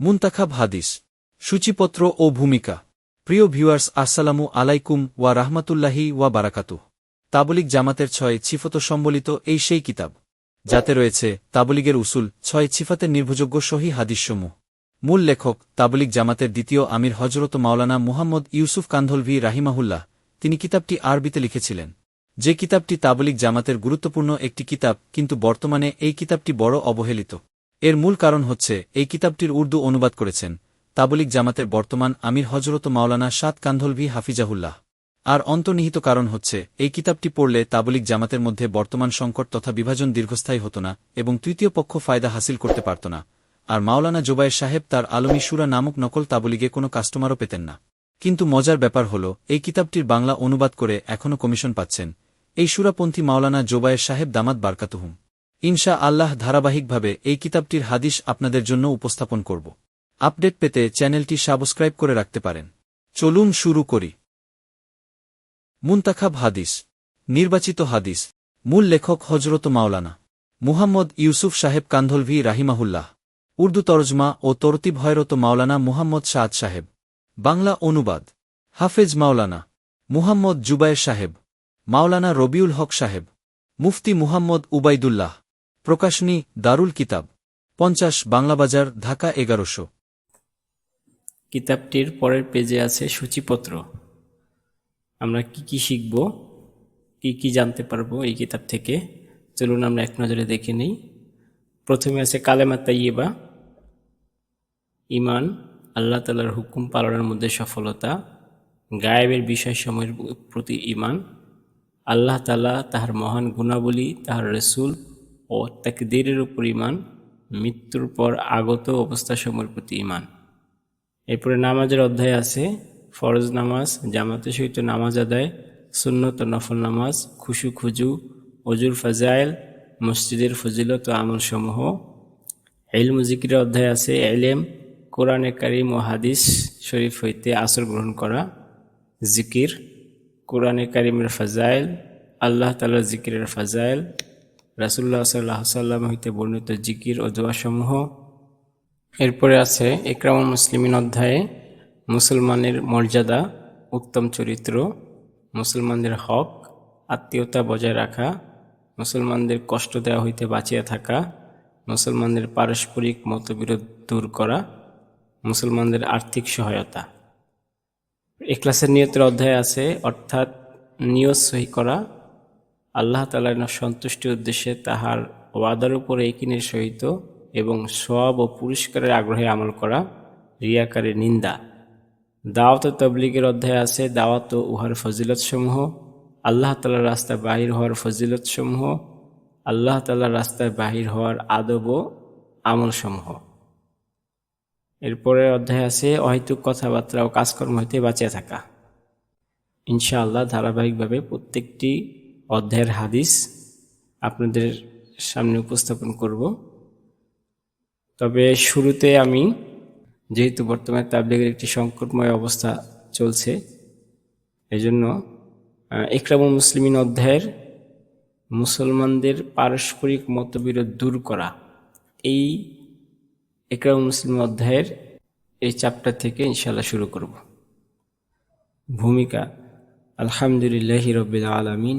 মুন্তাখাব হাদিস, সূচিপত্র ও ভূমিকা। প্রিয় ভিউয়ার্স, আসসালামু আলাইকুম ওয়া রাহমাতুল্লাহি ওয়া বারাকাতুহ। তাবলিক জামাতের ছয় ছিফত সম্বলিত এই সেই কিতাব, যাতে রয়েছে তাবলিগের উসুল ছয় ছিফাতের নির্ভরযোগ্য সহি হাদিসসমূহ। মূল লেখক তাবলিক জামাতের দ্বিতীয় আমির হজরত মাওলানা মুহাম্মদ ইউসুফ কান্ধলভি রাহিমাহুল্লাহ, তিনি কিতাবটি আরবিতে লিখেছিলেন। যে কিতাবটি তাবলিক জামাতের গুরুত্বপূর্ণ একটি কিতাব, কিন্তু বর্তমানে এই কিতাবটি বড় অবহেলিত। এর মূল কারণ হচ্ছে, এই কিতাবটির উর্দু অনুবাদ করেছেন তাবলিক জামাতের বর্তমান আমির হজরত মাওলানা সাত কান্ধলভি হাফিজাহুল্লাহ। আর অন্তর্নিহিত কারণ হচ্ছে, এই কিতাবটি পড়লে তাবলিক জামাতের মধ্যে বর্তমান সংকট তথা বিভাজন দীর্ঘস্থায়ী হতো না এবং তৃতীয় পক্ষ ফায়দা হাসিল করতে পারত না। আর মাওলানা জোবায়ের সাহেব তার আলমী সুরা নামক নকল তাবলিগে কোনো কাস্টমারও পেতেন না। কিন্তু মজার ব্যাপার হল, এই কিতাবটির বাংলা অনুবাদ করে এখনও কমিশন পাচ্ছেন। এই সুরাপন্থী মাওলানা জোবায়ের সাহেব দামাত বারকাতুহুম। ইনশা আল্লাহ ধারাবাহিকভাবে এই কিতাবটির হাদিস আপনাদের জন্য উপস্থাপন করব। আপডেট পেতে চ্যানেলটি সাবস্ক্রাইব করে রাখতে পারেন। চলুন শুরু করি। মুন্তাখাব হাদিস, নির্বাচিত হাদিস, মূল লেখক হজরত মাওলানা মুহাম্মদ ইউসুফ সাহেব কান্ধলভি রাহিমাহুল্লাহ। উর্দু তরজমা ও তরতিব হয়রত মাওলানা মুহাম্মদ সাদ সাহেব। বাংলা অনুবাদ, হাফেজ মাওলানা মুহাম্মদ জুবায়ের সাহেব। মাওলানা রবিউল হক সাহেব। মুফতি মুহাম্মদ উবাইদুল্লাহ প্রকাশনী, দারুল কিতাব, পঞ্চাশ বাংলাবাজার ঢাকা এগারোশো। কিতাবটির পরের পেজে আছে সূচিপত্র। আমরা কি কি শিখব, কি কি জানতে পারব এই কিতাব থেকে? চলুন আমরা এক নজরে দেখে নিই। প্রথমে আছে কালেমা তাইয়েবা ইমান আল্লাহ তালার হুকুম পালনের মধ্যে সফলতা। গায়েবের বিষয়সমূহের প্রতি ইমান আল্লাহ তালা তাহার মহান গুণাবলী, তাহার রসুল ও তাকদীরের উপর ইমান মৃত্যুর পর আগত অবস্থাসমূহের প্রতি ইমান এরপরে নামাজের অধ্যায় আছে, ফরজ নামাজ, জামাতের সহিত নামাজ আদায়, সুন্নত নফল নামাজ, খুশু, খুজু অজুর ফাজাইল, মসজিদের ফজিলত ও আমলসমূহ। এলম জিকিরের অধ্যায় আছে এলেম কোরআনে কারিম ও হাদিস শরীফ হইতে আসর গ্রহণ করা, জিকির, কোরআনে কারিমের ফাজাইল, আল্লাহ তালার জিকিরের ফাজাইল রাসুল্লাহ সাল্লাহ সাল্লাম হইতে বর্ণিত জিকির ও দোয়াসমূহ। এরপরে আছে একরামুল মুসলিমিন অধ্যায়ে, মুসলমানের মর্যাদা, উত্তম চরিত্র, মুসলমানদের হক, আত্মীয়তা বজায় রাখা, মুসলমানদের কষ্ট দেওয়া হইতে বাঁচিয়া থাকা, মুসলমানদের পারস্পরিক মতবিরোধ দূর করা, মুসলমানদের আর্থিক সহায়তা। এক্লাসের নিয়তের অধ্যায় আছে, অর্থাৎ নিয়ত সহি করা আল্লাহ তালার সন্তুষ্টির উদ্দেশ্যে তাহার ওয়াদার উপর একিনের সহিত এবং সব ও পুরস্কারের আগ্রহে আমল করা রিয়াকারের নিন্দা। দাওয়াত ও তবলিগের অধ্যায় আছে, দাওয়াত ও উহার ফজিলতসমূহ। আল্লাহ তালার রাস্তায় বাহির হওয়ার ফজিলতসমূহ। আল্লাহ তালার রাস্তায় বাহির হওয়ার আদব ও আমলসমূহ। এরপরে অধ্যায় আছে, অহেতুক কথাবার্তা ও কাজকর্ম হইতে বাঁচিয়ে থাকা। ইনশাআল্লাহ ধারাবাহিকভাবে প্রত্যেকটি অধ্যায়ের হাদিস আপনাদের সামনে উপস্থাপন করব। তবে শুরুতে আমি, যেহেতু বর্তমানে তাবলিগের একটি সংকটময় অবস্থা চলছে, এজন্য একরামুল মুসলিমিন অধ্যায়ের মুসলমানদের পারস্পরিক মতবিরোধ দূর করা। এই একরাম মুসলিম অধ্যায়ের এই চ্যাপ্টার থেকে ইনশাল্লাহ শুরু করব। ভূমিকা, আলহামদুলিল্লাহ রবিল আলমিন।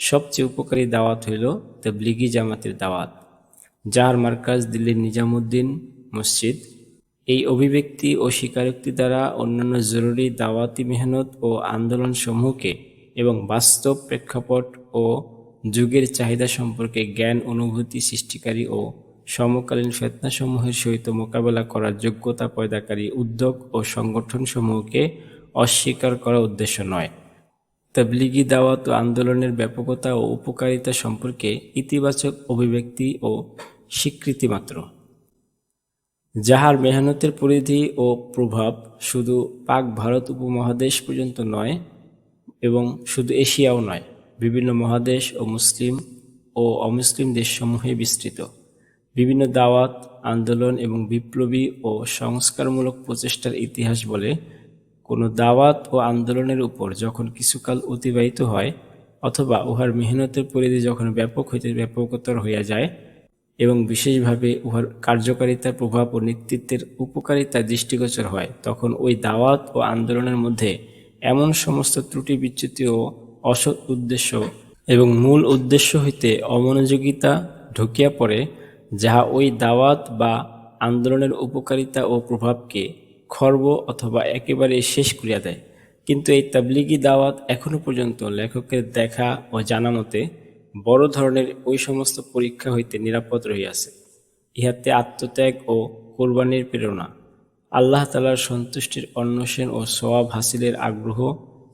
সবচেয়ে উপকারী দাওয়াত হইল তবলিগি জামাতের দাওয়াত, যার মার্কাজ দিল্লির নিজামুদ্দিন মসজিদ। এই অভিব্যক্তি ও স্বীকারোক্তি দ্বারা অন্যান্য জরুরি দাওয়াতি মেহনত ও আন্দোলন সমূহকে এবং বাস্তব প্রেক্ষাপট ও যুগের চাহিদা সম্পর্কে জ্ঞান অনুভূতি সৃষ্টিকারী ও সমকালীন ফেতনাসমূহের সহিত মোকাবেলা করার যোগ্যতা পয়দাকারী উদ্যোগ ও সংগঠনসমূহকে অস্বীকার করা উদ্দেশ্য নয়। তবলিগি দাওয়াত ও আন্দোলনের ব্যাপকতা ও উপকারিতা সম্পর্কে ইতিবাচক অভিব্যক্তি ও স্বীকৃতি মাত্র। যাহার মেহনতের পরিধি ও প্রভাব শুধু পাক ভারত উপমহাদেশ পর্যন্ত নয়, এবং শুধু এশিয়াও নয়, বিভিন্ন মহাদেশ ও মুসলিম ও অমুসলিম দেশসমূহে বিস্তৃত। বিভিন্ন দাওয়াত, আন্দোলন এবং বিপ্লবী ও সংস্কারমূলক প্রচেষ্টার ইতিহাস বলে কোনো দাওয়াত ও আন্দোলনের উপর যখন কিছুকাল অতিবাহিত হয় অথবা উহার মেহনতের পরিধি যখন ব্যাপক হইতে ব্যাপকতর হইয়া যায় এবং বিশেষভাবে উহার কার্যকারিতার প্রভাব ও নেতৃত্বের উপকারিতা দৃষ্টিগোচর হয়, তখন ওই দাওয়াত ও আন্দোলনের মধ্যে এমন সমস্ত ত্রুটি বিচ্যুতি ও অসৎ উদ্দেশ্য এবং মূল উদ্দেশ্য হইতে অমনোযোগিতা ঢুকিয়া পড়ে, যাহা ওই দাওয়াত বা আন্দোলনের উপকারিতা ও প্রভাবকে খর্ব অথবা একেবারে শেষ করিয়া দেয়। কিন্তু এই তাবলিগি দাওয়াত এখনও পর্যন্ত লেখকের দেখা ও জানা মতে বড় ধরনের ওই সমস্ত পরীক্ষা হইতে নিরাপদ রহিয়াছে। ইহাতে আত্মত্যাগ ও কোরবানির প্রেরণা, আল্লাহ তালার সন্তুষ্টির অন্বেষণ ও সোয়াব হাসিলের আগ্রহ,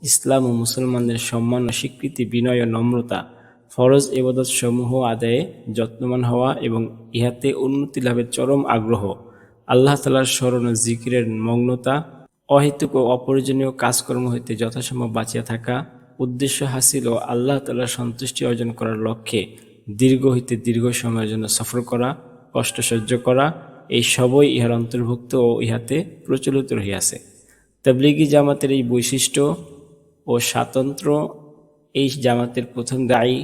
ইসলাম ও মুসলমানদের সম্মান ও স্বীকৃতি, বিনয় ও নম্রতা, ফরজ এবাদত সমূহ আদায়ে যত্নবান হওয়া এবং ইহাতে উন্নতি লাভের চরম আগ্রহ। আল্লাহ তালার স্মরণ ও জিকিরের মগ্নতা, অহেতুক ও অপ্রয়োজনীয় কাজকর্ম হইতে যথাসম্ভব বাঁচিয়া থাকা, উদ্দেশ্য হাসিল ও আল্লাহ তালার সন্তুষ্টি অর্জন করার লক্ষ্যে দীর্ঘ হইতে দীর্ঘ সময়ের জন্য সফর করা, কষ্ট সহ্য করা, এই সবই ইহার অন্তর্ভুক্ত ও ইহাতে প্রচলিত রহিয়াছে। তাবলিগি জামাতের এই বৈশিষ্ট্য ও স্বাতন্ত্র এই জামাতের প্রথম দায়ী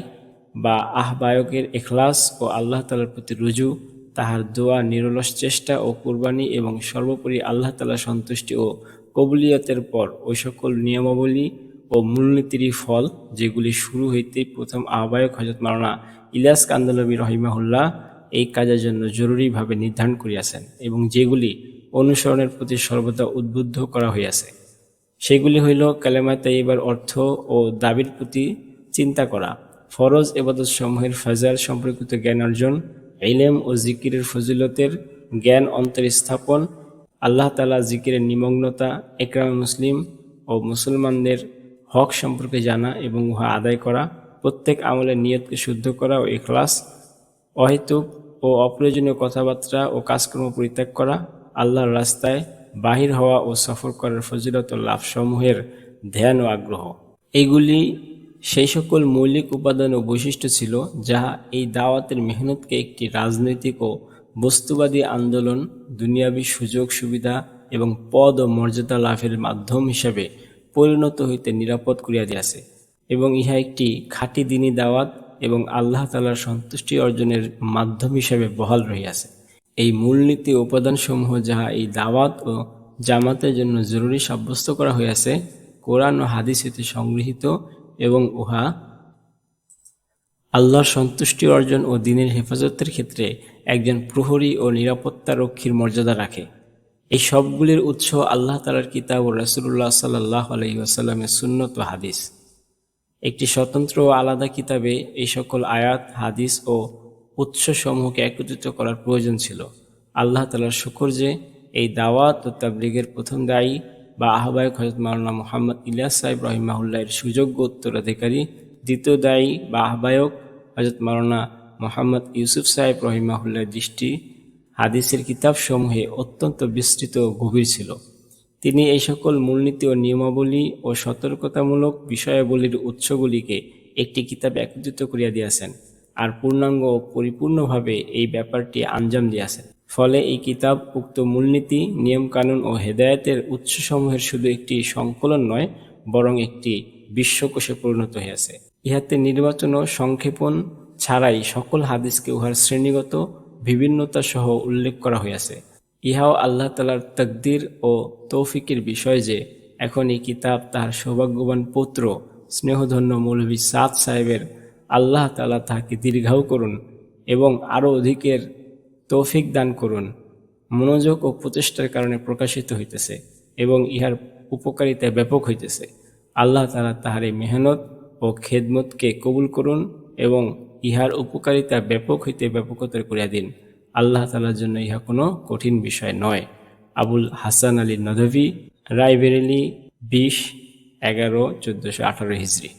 বা আহ্বায়কের এখলাস ও আল্লাহ তালার প্রতি রুজু তাহার দোয়া, নিরলস চেষ্টা ও কুরবানি এবং সর্বোপরি আল্লাহ তালার সন্তুষ্টি ও কবুলিয়তের পর ওই সকল নিয়মাবলী ও মূলনীতিরই ফল যেগুলি শুরু হইতেই প্রথম আহ্বায়ক হজরত মাওলানা ইলিয়াস কান্দলবী রহিমাহুল্লাহ এই কাজের জন্য জরুরিভাবে নির্ধারণ করিয়াছেন এবং যেগুলি অনুসরণের প্রতি সর্বদা উদ্বুদ্ধ করা হইয়াছে। সেগুলি হইল কালেমা তাইবার অর্থ ও দাবির প্রতি চিন্তা করা, ফরজ এবাদত সমূহের ফাজার সম্পর্কিত জ্ঞান অর্জন ইলেম ও জিকিরের ফজিলতের জ্ঞান অন্তর স্থাপন আল্লাহ তালা জিকিরের নিমগ্নতা, একরাম মুসলিম ও মুসলমানদের হক সম্পর্কে জানা এবং উহা আদায় করা, প্রত্যেক আমলের নিয়তকে শুদ্ধ করা ও এখলাস অহেতুক ও অপ্রয়োজনীয় কথাবার্তা ও কাজকর্ম পরিত্যাগ করা, আল্লাহর রাস্তায় বাহির হওয়া ও সফর করার ফজিলত ও লাভসমূহের ধ্যান ও আগ্রহ। এইগুলি সেই সকল মৌলিক উপাদান ও বৈশিষ্ট্য ছিল যাহা এই দাওয়াতের মেহনতকে একটি রাজনৈতিক ও বস্তুবাদী আন্দোলন, দুনিয়াবী সুযোগ সুবিধা এবং পদ ও মর্যাদা লাভের মাধ্যম হিসাবে পরিণত হইতে নিরাপদ করিয়া দিয়াছে এবং ইহা একটি খাঁটি দিনী দাওয়াত এবং আল্লাহ তালার সন্তুষ্টি অর্জনের মাধ্যম হিসাবে বহাল রহিয়াছে। এই মূলনীতি উপাদানসমূহ যাহা এই দাওয়াত ও জামাতের জন্য জরুরি সাব্যস্ত করা হইয়াছে, কোরআন ও হাদিস হইতে সংগৃহীত এবং উহা আল্লাহর সন্তুষ্টি অর্জন ও দিনের হেফাজতের ক্ষেত্রে একজন প্রহরী ও নিরাপত্তা রক্ষীর মর্যাদা রাখে। এই সবগুলির উৎস আল্লাহ তালার কিতাব ও রসুল্লাহ সাল্লাহ আলহি আসাল্লামের সুন্নত হাদিস। একটি স্বতন্ত্র ও আলাদা কিতাবে এই সকল আয়াত, হাদিস ও উৎসসমূহকে একত্রিত করার প্রয়োজন ছিল। আল্লাহ তালার শুকর যে এই দাওয়াত ও তাবলিগের প্রথম দায়ী বা আহ্বায়ক হজরত মাওলানা মোহাম্মদ ইলিয়াস সাহেব রহিমাহুল্লাহের সুযোগ্য উত্তরাধিকারী। দ্বিতীয় দায়ী বা আহ্বায়ক হজরত মাওলানা মোহাম্মদ ইউসুফ সাহেব রহিমাহুল্লাহ দৃষ্টি হাদিসের কিতাবসমূহে অত্যন্ত বিস্তৃত ও গভীর ছিল। তিনি এই সকল মূলনীতি ও নিয়মাবলী ও সতর্কতামূলক বিষয়াবলীর উৎসগুলিকে একটি কিতাবে একত্রিত করিয়া দিয়াছেন আর পূর্ণাঙ্গ ও পরিপূর্ণভাবে এই ব্যাপারটি আঞ্জাম দিয়াছেন। ফলে এই কিতাব উক্ত মূলনীতি, নিয়মকানুন ও হেদায়েতের উৎসসমূহের শুধু একটি সংকলন নয়, বরং একটি বিশ্বকোষে পরিণত হইয়াছে ইহাতে নির্বাচন ও সংক্ষেপণ ছাড়াই সকল হাদিসকে উহার শ্রেণীগত বিভিন্নতা সহ উল্লেখ করা হইয়াছে ইহাও আল্লাহ তালার তকদির ও তৌফিকের বিষয় যে, এখন এই কিতাব তাহার সৌভাগ্যবান পুত্র, স্নেহধন্য মৌলভী সাদ সাহেবের আল্লাহ তালা তাহাকে দীর্ঘায়ু করুন এবং আরও অধিকের তৌফিক দান করুন। মনোযোগ ও প্রচেষ্টার কারণে প্রকাশিত হইতেছে এবং ইহার উপকারিতা ব্যাপক হইতেছে। আল্লাহ তালা তাহার এই মেহনত ও খেদমতকে কবুল করুন এবং ইহার উপকারিতা ব্যাপক হইতে ব্যাপকতর করিয়া দিন। আল্লাহ তালার জন্য ইহা কোনো কঠিন বিষয় নয়। আবুল হাসান আলী নদভি, রায়বেরেলি, বিশ, এগারো, চোদ্দশো আঠারো হিজড়ি